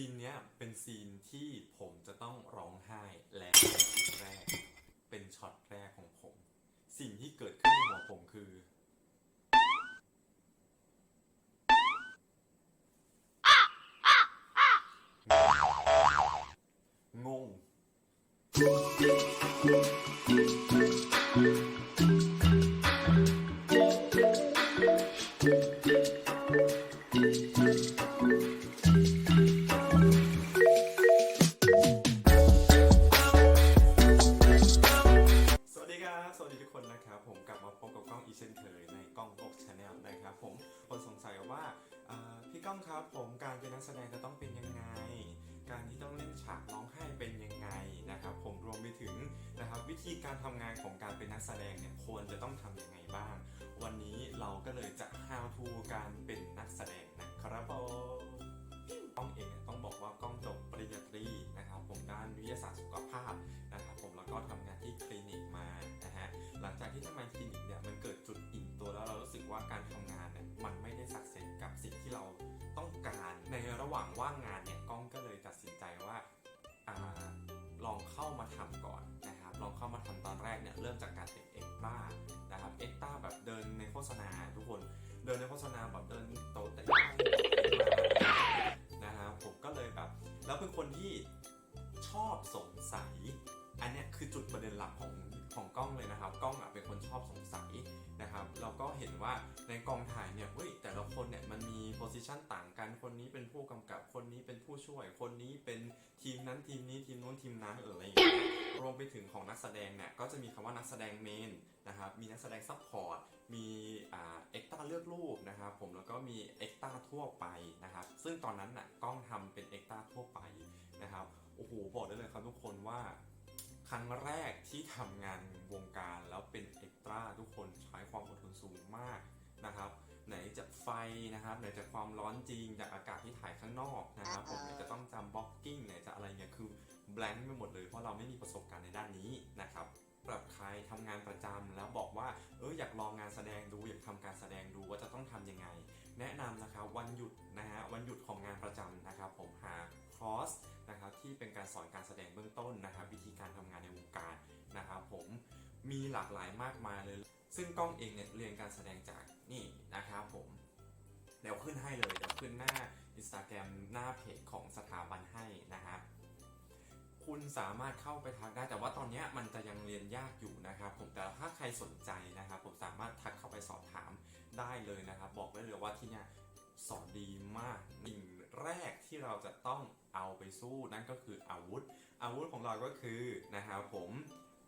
ซีนเนี้ยเป็นซีนที่ผมจะต้องร้องไห้และเป็นซีนแรก เป็นช็อตแรกของผม สิ่งที่เกิดขึ้นในหัวผมคือ งง ครับผมก้องเองนะต้องบอกว่ากล้องจบปริญญาตรีนะครับผมด้านวิทยาศาสตร์สุขภาพนะครับผมแล้วก็ทำงานที่คลินิกมานะฮะหลังจากที่ทำงานคลินิกเนี่ยมันเกิดจุดอิ่มตัวแล้วเรารู้สึกว่าการทำงานเนี่ยมันไม่ได้สักเซสกับสิ่งที่เราต้องการในระหว่างว่างงานเนี่ยก้องก็เลยตัดสินใจว่าอาลองเข้ามาทำก่อนนะครับลองเข้ามาทำตอนแรกเนี่ยเริ่มจากการเป็นเอ็กต้านะครับเอ็กต้าแบบเดินในโฆษณาทุกคนเดินในโฆษณาแบบเดินโต๊ะแต่ แล้วเป็นคนที่ชอบสงสัย อันนี้คือจุดประเด็นหลักของของกล้องเลยนะครับ กล้องอะเป็นคนชอบสงสัยนะครับ เราก็เห็นว่าในกองถ่ายเนี่ยเฮ้ยแต่ละคนเนี่ยมันมีโพสิชันต่างกัน คนนี้เป็นผู้กำกับ คนนี้เป็นผู้ช่วย คนนี้เป็นทีมนั้นทีมนี้ทีมนู้นทีมนั้นเอออะไรอย่างเงี้ย รวมไปถึงของนักแสดงเนี่ยก็จะมีคำว่านักแสดงเมนนะครับ มีนักแสดงซัพพอร์ต มี อกต้าเลือกรูปนะครับผมแล้วก็มีเอ็กต้าทั่วไปนะครับ ซึ่งตอนนั้นน่ะกล้องทำเป็นเอ็กต้าทั่วไปนะครับโอ้โหบอกได้เลยครับทุกคนว่าครั้งแรกที่ทำงานวงการแล้วเป็นเอ็กตร้าทุกคนใช้ความอดทนสูงมากนะครับ ไหนจะไฟนะครับ ไหนจะความร้อนจริงจากอากาศที่ถ่ายข้างนอกนะครับผมไหนจะต้องจำบล็อกกิ้งไหนจะอะไรเนี่ยคือแบงค์ไปหมดเลยเพราะเราไม่มีประสบการณ์ในด้านนี้นะครับสำหรับใครทำงานประจำแล้ว ดงดูอยากทำการแสดงดูว่าจะต้องทำยังไง แนะนำนะครับวันหยุดนะฮะวันหยุดของงานประจำนะครับผมหาคอร์สนะครับที่เป็นการสอนการแสดงเบื้องต้นนะครับวิธีการทำงานในวงการนะครับผมมีหลากหลายมากมายเลย ซึ่งกล้องเองเนี่ยเรียนการแสดงจากนี่นะครับผมเดี๋ยวขึ้นให้เลยเดี๋ยวขึ้นหน้า Instagram หน้าเพจของสถาบันให้นะฮะคุณสามารถเข้าไปทักได้แต่ว่าตอนนี้มันจะยังเรียนยากอยู่นะครับผมแต่ถ้าใครสนใจ ได้เลยนะครับ บอกได้เลยว่าที่เนี่ยสอนดีมากสิ่งแรกที่เราจะต้องเอาไปสู้นั่นก็คืออาวุธ อาวุธของเราก็คือนะครับผม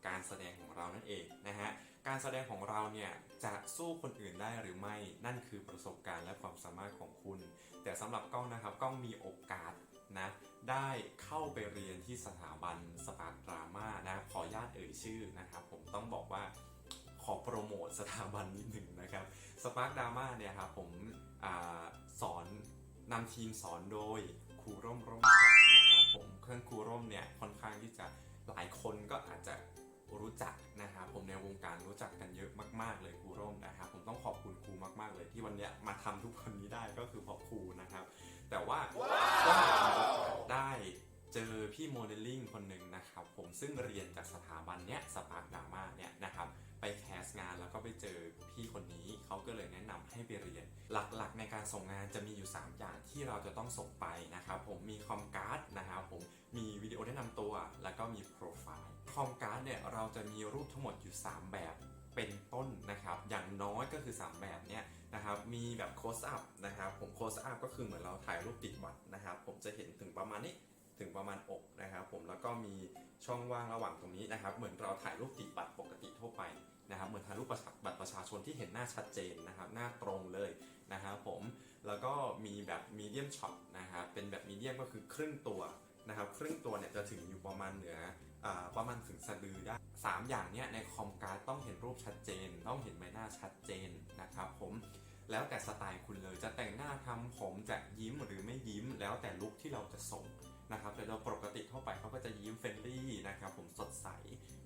การแสดงของเรานั่นเองนะฮะ การแสดงของเราเนี่ยจะสู้คนอื่นได้หรือไม่ นั่นคือประสบการณ์และความสามารถของคุณ แต่สำหรับกล้องนะครับกล้องมีโอกาสนะได้เข้าไปเรียนที่สถาบันสปาร์ดราม่านะขออนุญาตเอ่ยชื่อนะครับผมต้องบอกว่า อโปรโมทสถาบันนิดหนึ่งนะครับสปาร์กดราม่าเนี่ยครับผมอาสอนนำทีมสอนโดยครูร่มร่มศักดิ์นะครับผมเครื่องครูร่มเนี่ยค่อนข้างที่จะหลายคนก็อาจจะรู้จักนะครับผมในวงการรู้จักกันเยอะมาก ๆ เลยครูร่มนะครับผมต้องขอบคุณครูมากๆเลยที่วันเนี้ยมาทำทุกวันนี้ได้ก็คือเพราะครูนะครับ แต่ว่าก็มีโอกาสได้ เจอพี่โมเดลลิ่งคนหนึ่งนะครับผมซึ่งเรียนจากสถาบันเนี้ยสปาร์กดราม่าเนี่ยนะครับไปแคสงานแล้วก็ไปเจอพี่คนนี้เขาก็เลยแนะนำให้ไปเรียน หลักๆ ในการส่งงานจะมีอยู่ 3 อย่างที่เราจะต้องส่งไปนะครับผมมีคอมการ์ดนะครับผมมีวิดีโอแนะนำตัว แล้วก็มีโปรไฟล์คอมการ์ดเนี่ยเราจะมีรูปทั้งหมดอยู่ 3 แบบเป็นต้นนะครับ อย่างน้อยก็คือ 3 แบบเนี่ยนะครับ มีแบบโคสอัพนะครับ ผมโคสอัพก็คือเหมือนเราถ่ายรูปติดบัตรนะครับ ผมจะเห็นถึงประมาณนี้ ถึงประมาณอกนะครับ ผมแล้วก็มีช่องว่างระหว่างตรงนี้นะครับ เหมือนเราถ่ายรูปติดบัตรปกติทั่วไปนะครับ เหมือนถ่ายรูปประชาบัตรประชาชนที่เห็นหน้าชัดเจนนะครับ หน้าตรงเลยนะครับผมแล้วก็มีแบบมีเดียมช็อตนะครับเป็นแบบมีเดียมก็คือครึ่งตัวนะครับครึ่งตัวเนี่ยจะถึงอยู่ประมาณเหนืออประมาณถึงสะดือได้สามอย่างเนี้ยในคอมการ์ดต้องเห็นรูปชัดเจน ต้องเห็นใบหน้าชัดเจนนะครับผมแล้วแต่สไตล์คุณเลยจะแต่งหน้าทำผมจะยิ้มหรือไม่ยิ้ม แล้วแต่ลุคที่เราจะส่ง นะครับแต่โดยปกติทั่วไปเขาก็จะยิ้มเฟรนลี่นะครับผมสดใส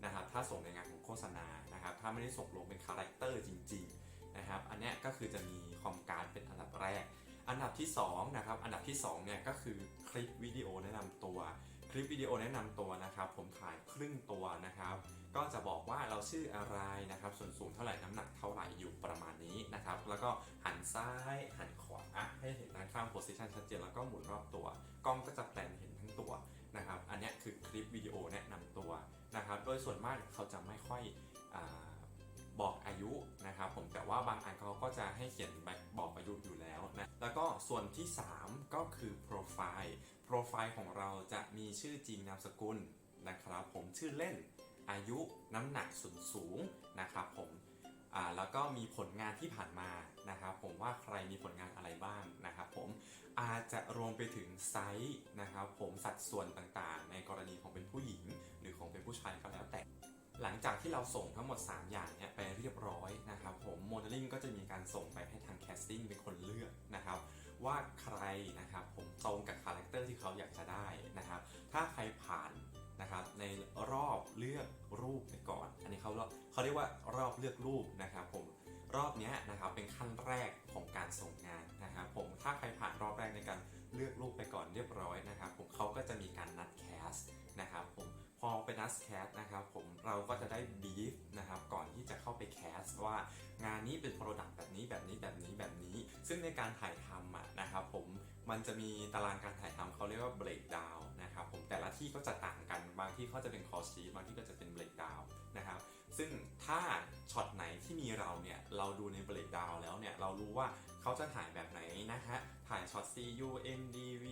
นะครับถ้าส่งในงานของโฆษณานะครับถ้าไม่ได้ส่งลงเป็นคาแรคเตอร์จริงๆนะครับอันเนี้ยก็คือจะมีคอมการ์เป็นอันดับแรก อันดับที่2นะครับอันดับที่2เนี่ยก็คือคลิปวิดีโอแนะนำตัวคลิปวิดีโอแนะนำตัวนะครับผมถ่ายครึ่งตัวนะครับก็จะบอกว่าเราชื่ออะไรนะครับส่วนสูงเท่าไหร่น้ำหนักเท่าไหร่อยู่ประมาณนี้นะครับแล้วก็หันซ้ายหันขวาให้เห็นด้านข้างโพสิชันชัดเจนแล้วก็หมุนรอบตัวกล้องก็จะแปลนเห็น นะครับ อันนี้คือคลิปวิดีโอแนะนำตัวนะครับ โดยส่วนมากเขาจะไม่ค่อยอบอกอายุนะครับผมแต่ว่าบางอันเขาก็จะให้เขียนบบบอกอายุอยู่แล้วนะแล้วก็ส่วนที่ 3 ก็คือโปรไฟล์โปรไฟล์ของเราจะมีชื่อจริงนามสกุลนะครับ ผมชื่อเล่นอายุน้ำหนักส่วนสูงนะครับผม อ่าแล้วก็มีผลงานที่ผ่านมานะครับผมว่าใครมีผลงานอะไรบ้างนะครับผมอาจจะรวมไปถึงไซส์นะครับผมสัดส่วนต่างๆ ในกรณีของเป็นผู้หญิง หรือของเป็นผู้ชายก็แล้วแต่หลังจากที่เราส่งทั้งหมด 3 อย่างเนี่ยไปเรียบร้อยนะครับผมโมเดลลิ่งก็จะมีการส่งไปให้ทางแคสติ้งเป็นคนเลือกนะครับว่าใครนะครับผมตรงกับคาแรคเตอร์ที่เขาอยากจะได้นะครับถ้าใครผ่าน นะครับในรอบเลือกรูปไปก่อน อันนี้เขาเรียกเขาเรียกว่ารอบเลือกรูปนะครับผมรอบนี้นะครับเป็นขั้นแรกของการส่งงานนะครับผมถ้าใครผ่านรอบแรกในการเลือกรูปไปก่อนเรียบร้อยนะครับผมเขาก็จะมีการนัดแคสนะครับผมพอไปนัดแคสนะครับผมเราก็จะได้บีฟนะครับก่อนที่จะเข้าไปแคสว่างานนี้เป็นโปรดักต์แบบนี้แบบนี้แบบนี้แบบนี้ ซึ่งในการถ่ายทำนะครับผมมันจะมีตารางการถ่ายทำเขาเรียกว่า breakdown นะครับผมแต่ละที่ก็จะต่างกันบางที่เขาจะเป็นคอชีพบางที่ก็จะเป็นเบรกดาวนะครับซึ่งถ้าช็อตไหนที่มีเราเนี่ยเราดูในเบรกดาวแล้วเนี่ยเรารู้ว่าเขาจะถ่ายแบบไหนนะฮะถ่ายช็อต CU MDV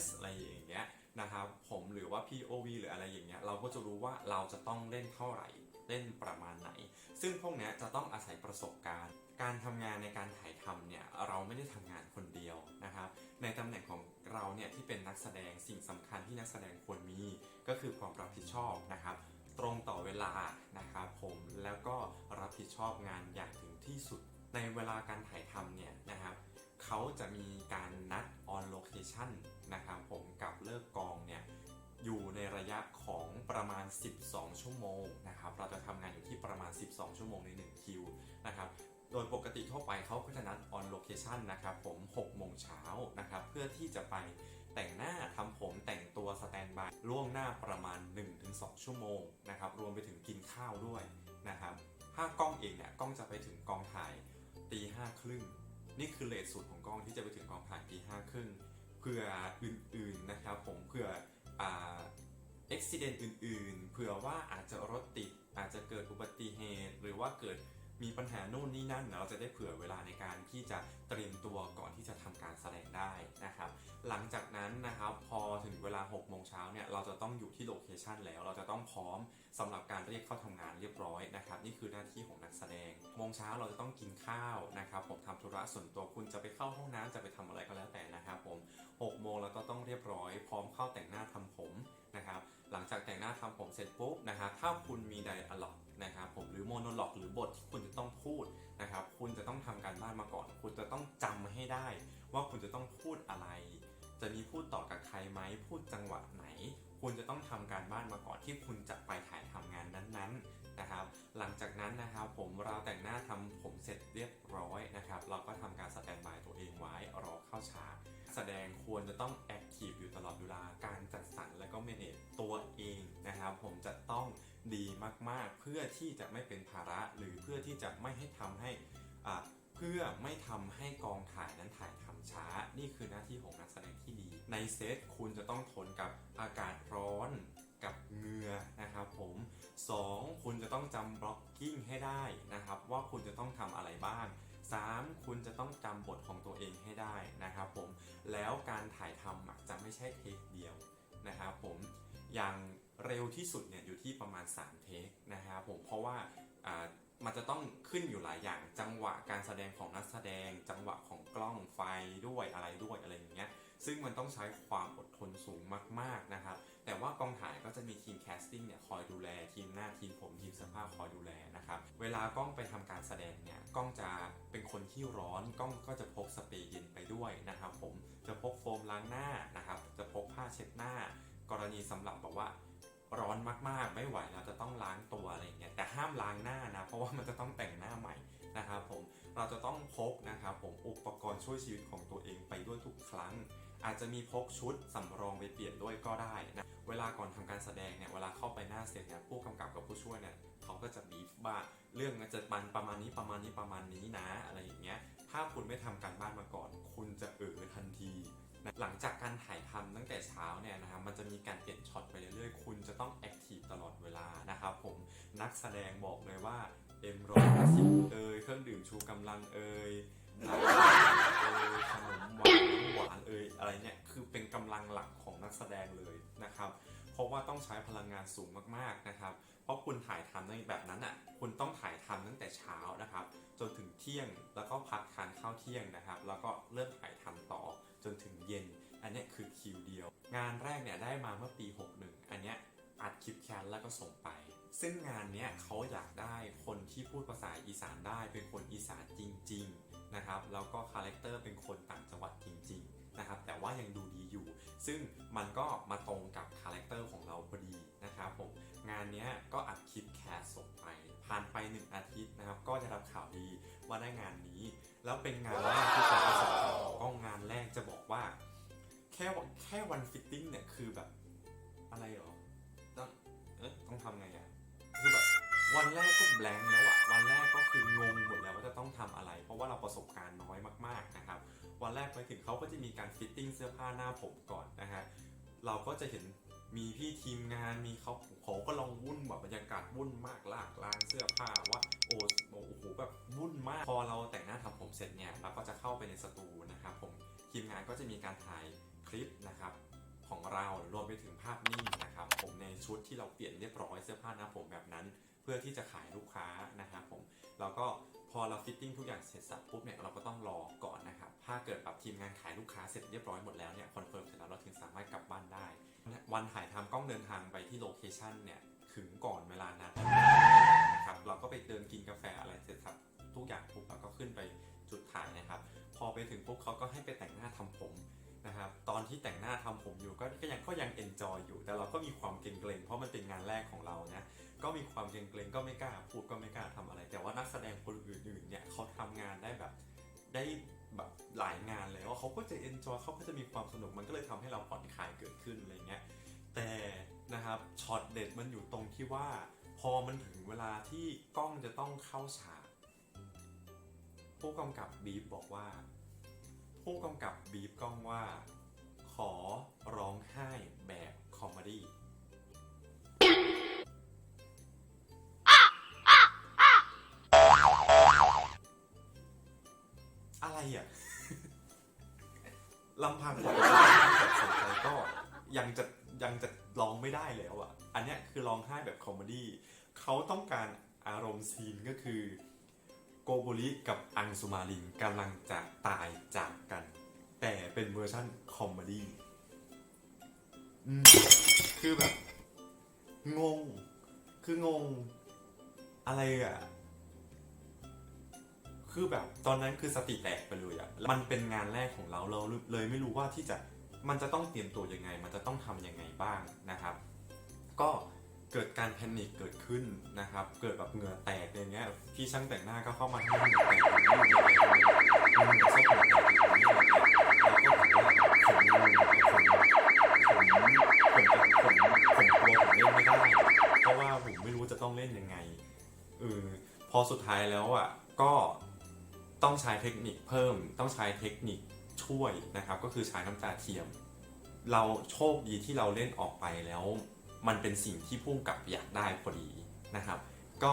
S อะไรอย่างเงี้ยนะครับผมหรือว่า POV หรืออะไรอย่างเงี้ยเราก็จะรู้ว่าเราจะต้องเล่นเท่าไหร่ เล่นประมาณไหน ซึ่งพวกนี้จะต้องอาศัยประสบการณ์ การทำงานในการถ่ายทำเนี่ยเราไม่ได้ทำงานคนเดียวนะครับในตำแหน่งของเราเนี่ยที่เป็นนักแสดงสิ่งสำคัญที่นักแสดงควรมี ก็คือความรับผิดชอบนะครับตรงต่อเวลานะครับผมแล้วก็รับผิดชอบงานอย่างถึงที่สุด ในเวลาการถ่ายทำเนี่ยนะครับเขาจะมีการนัด on location นะครับผมกับเลิกกองเนี่ย อยู่ในระยะของประมาณ 12 ชั่วโมงนะครับ เราจะทำงานอยู่ที่ประมาณ 12 ชั่วโมงใน 1 คิวนะครับโดยปกติทั่วไปเขาก็จะนัด on location นะครับผม6โมงเช้านะครับเพื่อที่จะไปแต่งหน้าทำผมแต่งตัวสแตนบายล่วงหน้าประมาณ 1-2 ชั่วโมงนะครับรวมไปถึงกินข้าวด้วยนะครับถ้ากล้องเองเนี่ยกล้องจะไปถึงกองถ่ายตีห้าครึ่งนี่คือเลทสุดของกล้องที่จะไปถึงกองถ่ายตีห้าครึ่งเพื่ออื่นๆนะครับผมเพื่อ อ่าอุบิเหตุอื่น ๆ เผื่อว่าอาจจะรถติดอาจจะเกิดอุบัติเหตุ หรือว่าเกิด มีปัญหาโน่นนี่นั่นเราจะได้เผื่อเวลาในการที่จะเตรียมตัวก่อนที่จะทำการแสดงได้นะครับ หลังจากนั้นนะครับพอถึงเวลา6โมงเช้าเนี่ยเราจะต้องอยู่ที่โลเคชันแล้ว เราจะต้องพร้อมสำหรับการเรียกเข้าทำงานเรียบร้อยนะครับนี่คือหน้าที่ของนักแสดงโมงเช้าเราจะต้องกินข้าวนะครับผมทำธุระส่วนตัวคุณจะไปเข้าห้องน้ำจะไปทำอะไรก็แล้วแต่นะครับผม6โมงเราก็ต้องเรียบร้อย พร้อมเข้าแต่งหน้าทำผม นะครับหลังจากแต่งหน้าทำผมเสร็จปุ๊บนะครับถ้าคุณมีไดอะล็อกนะครับผมหรือโมโนล็อกหรือบทที่คุณจะต้องพูดนะครับคุณจะต้องทำการบ้านมาก่อน คุณจะต้องจำให้ได้ ว่าคุณจะต้องพูดอะไร จะมีพูดต่อกับใครไหมพูดจังหวะไหน คุณจะต้องทำการบ้านมาก่อนที่คุณจะไปถ่ายทำงานนั้นๆนะครับ หลังจากนั้นนะครับผมเราแต่งหน้าทำผมเสร็จเรียบร้อยนะครับ เราก็ทำการสแตนบายตัวเองไว้รอเข้าฉากแสดงควรจะต้องแอคทีฟอยู่ตลอดเวลาการจัดสรรและก็เมเนจตัวเองนะครับ ผมจะต้องดีมากๆ เพื่อที่จะไม่เป็นภาระหรือเพื่อที่จะไม่ให้ทำให้อา เพื่อไม่ทำให้กองถ่ายนั้นถ่ายทำช้า นี่คือหน้าที่ของนักแสดงที่ดี ในเซตคุณจะต้องทนกับอากาศร้อนกับเหงื่อนะครับผม 2. คุณจะต้องจำบล็อกกิ้งให้ได้นะครับ ว่าคุณจะต้องทำอะไรบ้าง 3. คุณจะต้องจำบทของตัวเองให้ได้นะครับผม แล้วการถ่ายทำจะไม่ใช่เทคเดียวนะครับผมอย่างเร็วที่สุดเนี่ยอยู่ที่ประมาณ 3 เทคนะครับผมเพราะว่า มันจะต้องขึ้นอยู่หลายอย่างจังหวะการแสดงของนักแสดง จังหวะของกล้องไฟด้วยอะไรด้วยอะไรอย่างเงี้ยซึ่งมันต้องใช้ความอดทนสูงมากๆนะครับ แต่ว่ากองถ่ายก็จะมีทีมแคสติ้งเนี่ยคอยดูแลทีมหน้าทีมผมทีมเสื้อผ้าคอยดูแลนะครับ เวลากล้องไปทำการแสดงเนี่ยกล้องจะเป็นคนที่ร้อนกล้องก็จะพกสเปรย์เย็นไปด้วยนะครับ ผมจะพกโฟมล้างหน้านะครับ จะพกผ้าเช็ดหน้ากรณีสำหรับแบบว่า ร้อนมากๆ ไม่ไหวเราจะต้องล้างตัวอะไรเงี้ยแต่ห้ามล้างหน้านะ เพราะว่ามันจะต้องแต่งหน้าใหม่นะครับผมเราจะต้องพกนะครับผมอุปกรณ์ช่วยชีวิตของตัวเองไปด้วยทุกครั้ง อาจจะมีพกชุดสำรองไปเปลี่ยนด้วยก็ได้นะเวลาก่อนทำการแสดงเนี่ยเวลาเข้าไปหน้าเซตเนี่ยผู้กำกับกับผู้ช่วยเนี่ยเขาก็จะบีฟว่าเรื่องมันจะมันประมาณนี้ประมาณนี้ประมาณนี้นะอะไรอย่างเงี้ยถ้าคุณไม่ทำการบ้านมาก่อน คุณจะเออทันที หลังจากการถ่ายทำตั้งแต่เช้าเนี่ยนะครับมันจะมีการเปลี่ยนช็อตไปเรื่อยๆ คุณจะต้องแอคทีฟตลอดเวลานะครับผมนักแสดงบอกเลยว่าเอ็มร้อยสิบเอยเครื่องดื่มชูกำลังเอยเอยขนมหวานหวานเอยอะไรเนี่ยคือเป็นกำลังหลักของนักแสดงเลยนะครับเพราะว่าต้องใช้พลังงานสูงมากๆนะครับ เพราะคุณถ่ายทำในแบบนั้นอะคุณต้องถ่ายทำตั้งแต่เช้านะครับจนถึงเที่ยงแล้วก็พักทานข้าวเที่ยงนะครับ แล้วก็เริ่มถ่ายทำต่อ จนถึงเย็น อันเนี้ยคือคิวเดียว งานแรกเนี่ยได้มาเมื่อปี 61 อันเนี้ยอัดคลิปแคสแล้วก็ส่งไป ซึ่งงานเนี้ยเขาอยากได้คนที่พูดภาษาอีสานได้เป็นคนอีสานจริง ๆนะครับ แล้วก็คาแรคเตอร์เป็นคนต่างจังหวัดจริง ๆ นะครับ แต่ว่ายังดูดีอยู่ ซึ่งมันก็มาตรงกับคาแรคเตอร์ของเราพอดีนะครับผม งานเนี้ยก็อัดคลิปแคสส่งไป ผ่านไปหนึ่งอาทิตย์นะครับ ก็จะรับข่าวดีว่าได้งานนี้ แล้วเป็นงานแรกที่เป็นประสบการณ์ของกล้องานแรกจะบอกว่า แค่แค่วันฟิตติ้งเนี่ยคือแบบอะไรหรอต้องเอ๊ะต้องทำไงอะคือแบบวันแรกก็แบงค์แล้วอะวันแรกก็คืองงหมดแล้วว่าจะต้องทำอะไร เพราะว่าเราประสบการณ์น้อยมากๆนะครับ วันแรกไปถึงเขาก็จะมีการฟิตติ้งเสื้อผ้าหน้าผมก่อนนะฮะ เราก็จะเห็น มีพี่ทีมงานมีเขาเขาก็ลองวุ่นแบบบรรยากาศวุ่นมากลากล้างเสื้อผ้าว่าโอ้โอ้โหแบบวุ่นมาก พอเราแต่งหน้าทำผมเสร็จเนี่ยเราก็จะเข้าไปในสตูนะครับผมทีมงานก็จะมีการถ่ายคลิปนะครับของเรารวมไปถึงภาพนิ่งนะครับผมในชุดที่เราเปลี่ยนเรียบร้อยเสื้อผ้าหน้าผมแบบนั้น เพื่อที่จะขายลูกค้านะครับผมแล้วก็พอเราฟิตติ้งทุกอย่างเสร็จสับปุ๊บเนี่ยเราก็ต้องรอก่อนนะครับถ้าเกิดแบบทีมงานขายลูกค้าเสร็จเรียบร้อยหมดแล้วเนี่ยคอนเฟิร์มเสร็จแล้วเราถึงสามารถกลับบ้านได้ วันถ่ายทำกล้องเดินทางไปที่โลเคชันเนี่ยถึงก่อนเวลานัดนะครับเราก็ไปเดินกินกาแฟอะไรเสร็จสับทุกอย่างปุ๊บเราก็ขึ้นไปจุดถ่ายนะครับ พอไปถึงปุ๊บเขาก็ให้ไปแต่งหน้าทำผมนะครับตอนที่แต่งหน้าทำผมอยู่ก็ก็ยังก็ยังเอนจอยอยู่ แต่เราก็มีความเกรงๆเพราะมันเป็นงานแรกของเรานะก็มีความเกรงๆก็ไม่กล้าพูดก็ไม่กล้าทำอะไร แต่ว่านักแสดงคนอื่นๆเนี่ยเขาทำงานได้แบบได้ แบบหลายงานแล้วเขาก็จะเอนจอยเขาก็จะมีความสนุกมันก็เลยทำให้เราผ่อนคลายเกิดขึ้นอะไรเงี้ยแต่นะครับช็อตเด็ดมันอยู่ตรงที่ว่า พอมันถึงเวลาที่กล้องจะต้องเข้าฉากผู้กำกับบีฟบอกว่า ผู้กำกับบีบกล้องว่า ขอร้องไห้แบบคอมเมดี้ อะไรอะ ลำพังคนที่แบบสนใจก็ยังจะยังจะร้องไม่ได้แล้วอะ อันเนี้ยคือร้องไห้แบบคอมเมดี้เขาต้องการอารมณ์ซีนก็คือโกโบริกับอังสุมาลินกำลังจะตายจากกัน แต่เป็นเวอร์ชั่นคอมเมดี้อืมคือแบบ งง คืองง อะไรอะ คือแบบตอนนั้นคือสติแตกไปเลยอะมันเป็นงานแรกของเราเราเลยไม่รู้ว่าที่จะมันจะต้องเตรียมตัวยังไง มันจะต้องทำยังไงบ้างนะครับ ก็เกิดการแพนิคเกิดขึ้นนะครับ เกิดแบบเหงื่อแตกอย่างเงี้ยพี่ช่างแต่งหน้าก็เข้ามาให้เหงื่อแตกอย่างนี้ยเหงื่อซกเหงื่อแตกอย่างเงี้ยก็บอกว่าผมผมผมผมผมกลัวผมเล่นไม่ได้ เพราะว่าผมไม่รู้จะต้องเล่นยังไงเออพอสุดท้ายแล้วอะก็ ต้องใช้เทคนิคเพิ่ม ต้องใช้เทคนิคช่วยนะครับก็คือใช้น้ำตาเทียม เราโชคดีที่เราเล่นออกไปแล้ว มันเป็นสิ่งที่พุ่งกับอยากได้พอดีนะครับ ก็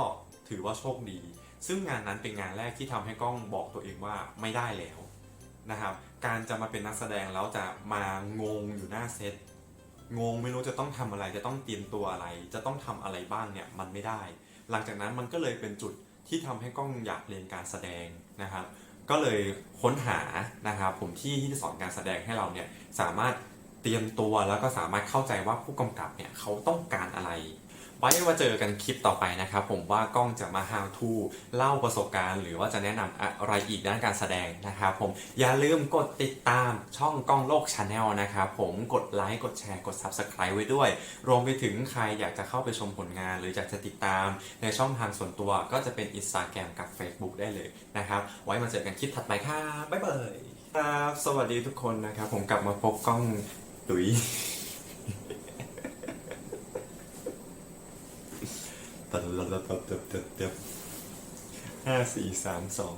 ถือว่าโชคดี ซึ่งงานนั้นเป็นงานแรกที่ทำให้กล้องบอกตัวเองว่าไม่ได้แล้วนะครับการจะมาเป็นนักแสดงแล้วจะมางงอยู่หน้าเซตงงไม่รู้จะต้องทำอะไรจะต้องเตรียมตัวอะไร จะต้องทำอะไรบ้างเนี่ยมันไม่ได้ หลังจากนั้นมันก็เลยเป็นจุด ที่ทำให้กล้องอยากเรียนการแสดงนะครับ ก็เลยค้นหานะครับผมที่ที่จะสอนการแสดงให้เราเนี่ยสามารถเตรียมตัวแล้วก็สามารถเข้าใจว่าผู้กำกับเนี่ยเขาต้องการอะไร ไว้มาเจอกันคลิปต่อไปนะครับผมว่ากล้องจะมา how to เล่าประสบการณ์ หรือว่าจะแนะนำอะไรอีกด้านการแสดงนะครับผมอย่าลืมกดติดตามช่องกล้องโลก Channel นะครับผมกดไลค์กดแชร์กด Subscribe ไว้ด้วย รวมไปถึงใครอยากจะเข้าไปชมผลงาน หรืออยากจะติดตามในช่องทางส่วนตัวก็จะเป็น Instagram กับ Facebook ได้เลยนะครับไว้มาเจอกันคลิปถัดไปครับบ๊ายบายครับสวัสดีทุกคนนะครับผมกลับมาพบกล้องดุย ตัดตัดตัดตัดตัดตัด ห้าสี่สามสอง